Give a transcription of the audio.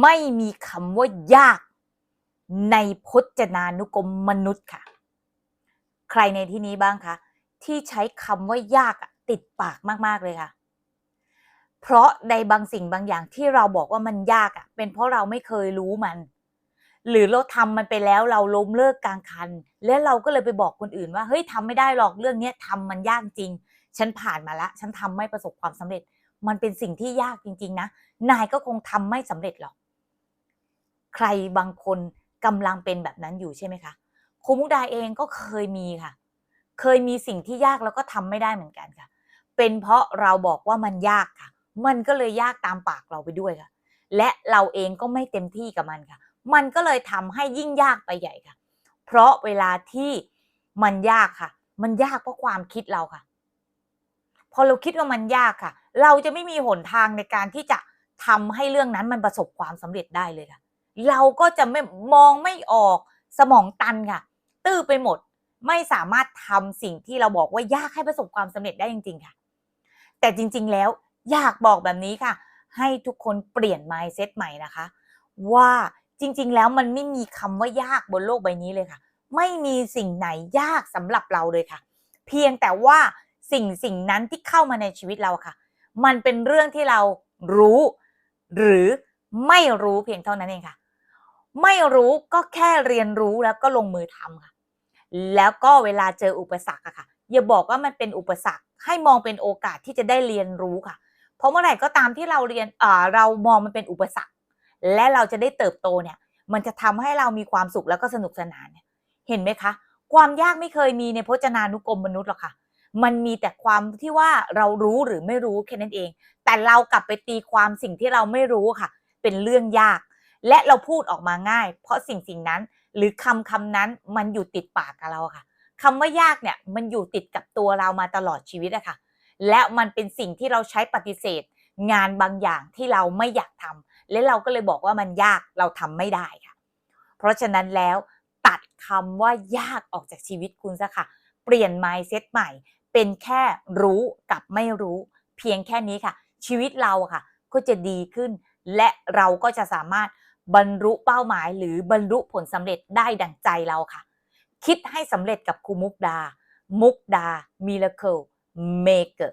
ไม่มีคำว่ายากในพจนานุกรมมนุษย์ค่ะ ใครในที่นี้บ้างคะที่ใช้คำว่ายากติดปากมากๆเลยค่ะ เพราะในบางสิ่งบางอย่างที่เราบอกว่ามันยากอะ เป็นเพราะเราไม่เคยรู้มัน หรือเราทำมันไปแล้วเราล้มเลิกกลางคัน และเราก็เลยไปบอกคนอื่นว่าเฮ้ยทำไม่ได้หรอกเรื่องเนี้ยทำมันยากจริง ฉันผ่านมาละ ฉันทำไม่ประสบความสำเร็จ มันเป็นสิ่งที่ยากจริง ๆ นะ นายก็คงทำไม่สำเร็จหรอก ใครบางคนกำลังเป็นแบบนั้นอยู่ใช่ไหมคะครูมุกดาเองก็เคยมีค่ะ เคยมีสิ่งที่ยากแล้วก็ทำไม่ได้เหมือนกันค่ะ เป็นเพราะเราบอกว่ามันยากค่ะ มันก็เลยยากตามปากเราไปด้วยค่ะ และเราเองก็ไม่เต็มที่กับมันค่ะ มันก็เลยทำให้ยิ่งยากไปใหญ่ค่ะ เพราะเวลาที่มันยากค่ะ มันยากเพราะความคิดเราค่ะ อเราคิดว่ามันยากค่ะ เราจะไม่มีหนทางในการที่จะทำให้เรื่องนั้นมันประสบความสำเร็จได้เลยค่ะ เราก็จะไม่มองไม่ออกสมองตันค่ะ ตื้อไปหมดไม่สามารถทำสิ่งที่เราบอกว่ายากให้ประสบความสำเร็จได้จริง ๆค่ะ แต่จริง ๆ แล้วอยากบอกแบบนี้ค่ะ ให้ทุกคนเปลี่ยน mindset ใหม่นะคะ ว่าจริง ๆ แล้วมันไม่มีคำว่ายากบนโลกใบนี้เลยค่ะ ไม่มีสิ่งไหนยากสำหรับเราเลยค่ะ เพียงแต่ว่า สิ่งสิ่งนั้นที่เข้ามาในชีวิตเราค่ะ มันเป็นเรื่องที่เรารู้ หรือไม่รู้เพียงเท่านั้นเองค่ะ ไม่รู้ก็แค่เรียนรู้แล้วก็ลงมือทำค่ะ แล้วก็เวลาเจออุปสรรคอะค่ะ อย่าบอกว่ามันเป็นอุปสรรค ให้มองเป็นโอกาสที่จะได้เรียนรู้ค่ะ เพราะเมื่อไหร่ก็ตามที่เราเรียนอ่าเรามองมันเป็นอุปสรรค และเราจะได้เติบโตเนี่ย มันจะทำให้เรามีความสุขแล้วก็สนุกสนานเนี่ย เห็นไหมคะ ความยากไม่เคยมีในพจนานุกรมมนุษย์หรอกค่ะ มันมีแต่ความที่ว่าเรารู้หรือไม่รู้แค่นั้นเอง แต่เรากลับไปตีความสิ่งที่เราไม่รู้ค่ะ เป็นเรื่องยาก และเราพูดออกมาง่าย เพราะสิ่งสิ่งนั้น หรือคำคำนั้นมันอยู่ติดปากกับเราค่ะคำว่ายากเนี่ยมันอยู่ติดกับตัวเรามาตลอดชีวิตอะค่ะ และมันเป็นสิ่งที่เราใช้ปฏิเสธ งานบางอย่างที่เราไม่อยากทำและเราก็เลยบอกว่ามันยากเราทำไม่ได้ค่ะ เพราะฉะนั้นแล้วตัดคำว่ายากออกจากชีวิตคุณซะค่ะ เปลี่ยน mindset ใหม่ เป็นแค่รู้กับไม่รู้ เพียงแค่นี้ค่ะ ชีวิตเราค่ะ ก็จะดีขึ้น และเราก็จะสามารถบรรลุเป้าหมาย หรือบรรลุผลสำเร็จได้ดังใจเราค่ะ คิดให้สำเร็จกับครูมุกดา มุกดา Miracle Maker